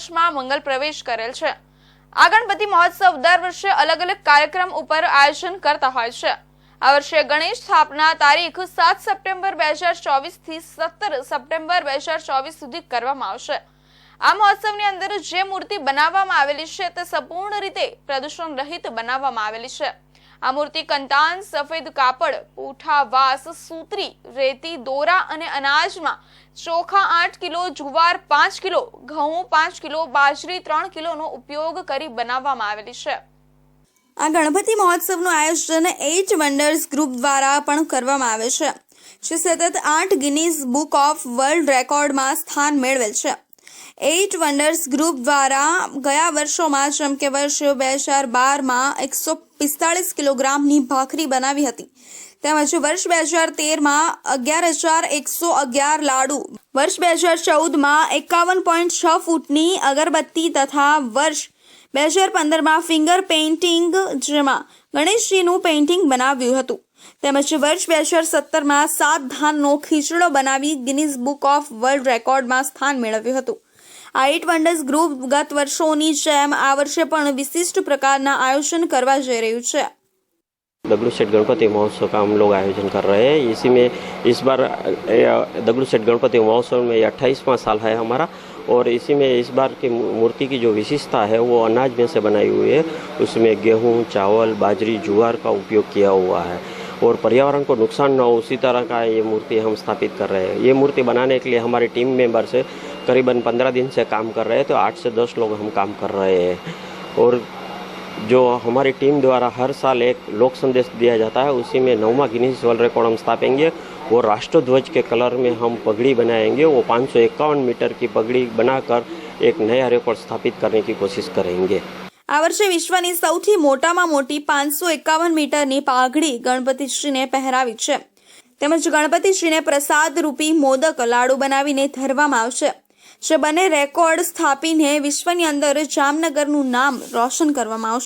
વર્ષમાં મંગલ પ્રવેશ કરેલ છે. આ ગણપતિ મહોત્સવ દર વર્ષે અલગ અલગ કાર્યક્રમ ઉપર આયોજન કરતા હોય છે. આ વર્ષે ગણેશ સ્થાપના તારીખ સાત સપ્ટેમ્બર બે હજાર ચોવીસથી સત્તર સપ્ટેમ્બર બે હજાર ચોવીસ સુધી કરવામાં આવશે. આ મહોત્સવની અંદર જે મૂર્તિ બનાવવામાં આવેલી છે તે સંપૂર્ણ રીતે પ્રદૂષણ રહિત બનાવવામાં આવેલી છે. આ મૂર્તિ કંતાન, સફેદ કાપડ, પૂઠા વાસ, સૂતરી, રેતી, દોરા અને અનાજમાં ચોખા આઠ કિલો, જુવાર પાંચ કિલો, ઘઉં પાંચ કિલો, બાજરી ત્રણ કિલોનો ઉપયોગ કરી બનાવવામાં આવેલી છે. આ ગણપતિ મહોત્સવનું આયોજન એઇટ વન્ડર્સ ગ્રુપ દ્વારા પણ કરવામાં આવે છે, જે સતત આઠ ગિનીઝ બુક ઓફ વર્લ્ડ રેકોર્ડમાં સ્થાન મેળવેલ છે. એટ વન્ડર્સ ગ્રુપ દ્વારા ગયા વર્ષોમાં, જેમ કે વર્ષ બે હજાર બારમાં, એકસો પિસ્તાળીસ કિલોગ્રામની ભાખરી બનાવી હતી. તેમજ વર્ષ બે હજાર તેરમાં અગિયાર હજાર એકસો અગિયાર લાડુ. વર્ષ બે હજાર ચૌદમાં એકાવન પોઈન્ટ છ ફૂટની અગરબત્તી તથા વર્ષ બે હજાર પંદરમાં ફિંગર પેઇન્ટિંગ જેમાં ગણેશજીનું પેઇન્ટિંગ બનાવ્યું હતું. તેમજ વર્ષ બે હજાર સત્તરમાં સાત ધાનનો ખીચડો બનાવી ગિનિઝ બુક ઓફ વર્લ્ડ રેકોર્ડમાં સ્થાન મેળવ્યું હતું. આ એટ વન્ડર્સ ગ્રુપ ગત વર્ષોની જેમ આ વર્ષે પણ વિશિષ્ટ પ્રકારના આયોજન કરવા જઈ રહ્યું છે दगड़ू सेठ गणपति महोत्सव का हम लोग आयोजन कर रहे हैं इसी में इस बार अ, दगड़ू सेठ गणपति महोत्सव में अट्ठाईसवां साल है हमारा और इसी में इस बार की मूर्ति की जो विशेषता है वो अनाज में से बनाई हुई है उसमें गेहूं चावल बाजरी जुआर का उपयोग किया हुआ है और पर्यावरण को नुकसान न हो, उसी तरह का ये मूर्ति हम स्थापित कर रहे हैं। ये मूर्ति बनाने के लिए हमारे टीम मेंबर से करीबन पंद्रह दिन से काम कर रहे हैं तो आठ से दस लोग हम काम कर रहे हैं। और जो हमारी टीम द्वारा हर साल एक लोक संदेश दिया जाता है, उसी में नौवा गिनीज वर्ल्ड रिकॉर्ड हम स्थापेंगे। वो राष्ट्रध्वज के कलर में हम पगड़ी बनाएँगे, वो पाँच सौ इक्यावन मीटर की पगड़ी बनाकर एक नया रिकॉर्ड स्थापित करने की कोशिश करेंगे। આ વર્ષે વિશ્વની સૌથી મોટામાં મોટી પાંચસો એકાવન મીટરની પાઘડી ગણપતિશ્રીને પહેરાવી છે. તેમજ ગણપતિશ્રીને પ્રસાદ રૂપી મોદક લાડુ બનાવીને ધરવામાં આવશે. જે બંને રેકોર્ડ સ્થાપીને વિશ્વની અંદર જામનગરનું નામ રોશન કરવામાં આવશે.